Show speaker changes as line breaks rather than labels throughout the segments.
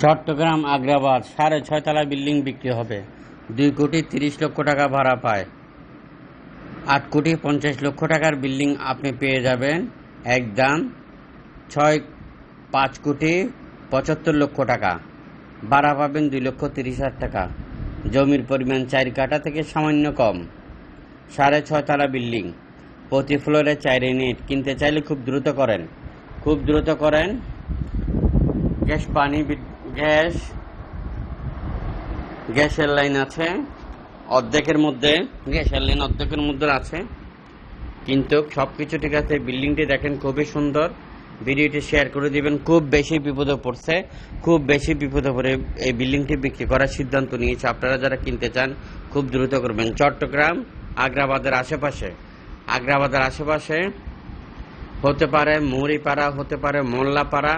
চট্টগ্রাম আগ্রাবাদ সাড়ে ছয়তলা বিল্ডিং বিক্রি হবে। দুই কোটি তিরিশ লক্ষ টাকা ভাড়া পায়। আট কোটি পঞ্চাশ লক্ষ টাকার বিল্ডিং আপনি পেয়ে যাবেন। এক দাম ছয় পাঁচ কোটি পঁচাত্তর লক্ষ টাকা। ভাড়া পাবেন দুই লক্ষ তিরিশ হাজার টাকা। জমির পরিমাণ চার কাঠা থেকে সামান্য কম। সাড়ে ছয়তলা বিল্ডিং। প্রতি ফ্লোরে চার ইউনিট কিনতে চাইলে খুব দ্রুত করেন। খুব দ্রুত করেন। গ্যাস, পানি গ্যাস, গ্যাসের লাইন আছে, অর্ধেকের মধ্যে, গ্যাসের লাইন অর্ধেকের মধ্যে আছে। কিন্তু সব কিছু ঠিক আছে, বিল্ডিংটি দেখেন খুবই সুন্দর। ভিডিওটি শেয়ার করে দিবেন, খুব বেশি বিপদে পড়ছে, খুব বেশি বিপদে পড়ে এই বিল্ডিংটি বিক্রি করার সিদ্ধান্ত নিয়েছে। আপনারা যারা কিনতে চান, খুব দ্রুত করবেন। চট্টগ্রাম, আগ্রাবাদের আশেপাশে আগ্রাবাদের আশেপাশে হতে পারে মৌরিপাড়া হতে পারে মোল্লাপাড়া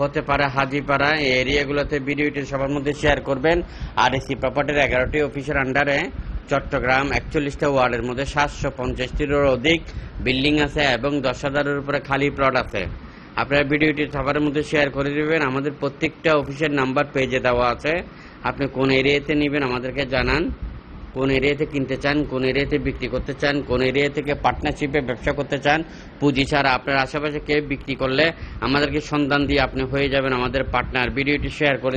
হতে পারে হাজিপাড়া, এই এরিয়াগুলোতে ভিডিওটি সবার মধ্যে শেয়ার করবেন। আর এসি প্রপার্টির এগারোটি অফিসের আন্ডারে চট্টগ্রাম একচল্লিশটা ওয়ার্ডের মধ্যে সাতশো পঞ্চাশটিরও অধিক বিল্ডিং আছে এবং দশ হাজারের উপরে খালি প্লট আছে। আপনারা ভিডিওটি সবার মধ্যে শেয়ার করে দেবেন। আমাদের প্রত্যেকটা অফিসের নাম্বার পেজে দেওয়া আছে। আপনি কোন এরিয়াতে নেবেন আমাদেরকে জানান। কোন এরিয়াতে কিনতে চান, কোন এরিয়াতে বিক্রি করতে চান, কোন এরিয়া থেকে পার্টনারশিপে ব্যবসা করতে চান, পুঁজি ছাড়া আপনার আশেপাশে কে বিক্রি করলে আমাদেরকে সন্ধান দিয়ে আপনি হয়ে যাবেন আমাদের পার্টনার ভিডিওটি শেয়ার করে।